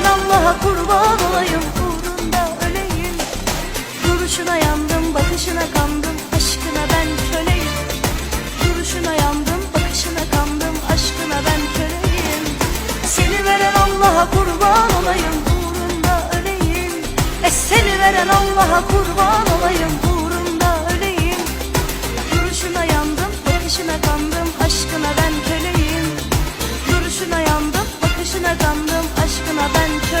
veren Allah'a kurban olayım uğrunda öleyim. Duruşuna yandım bakışına kandım aşkına ben köleyim. Duruşuna yandım bakışına kandım aşkına ben köleyim. Seni veren Allah'a kurban olayım uğrunda öleyim. E seni veren Allah'a kurban olayım uğrunda öleyim. Duruşuna yandım bakışına kandım aşkına ben köleyim. Duruşuna yandım bakışına kandım aşkına ben köleyim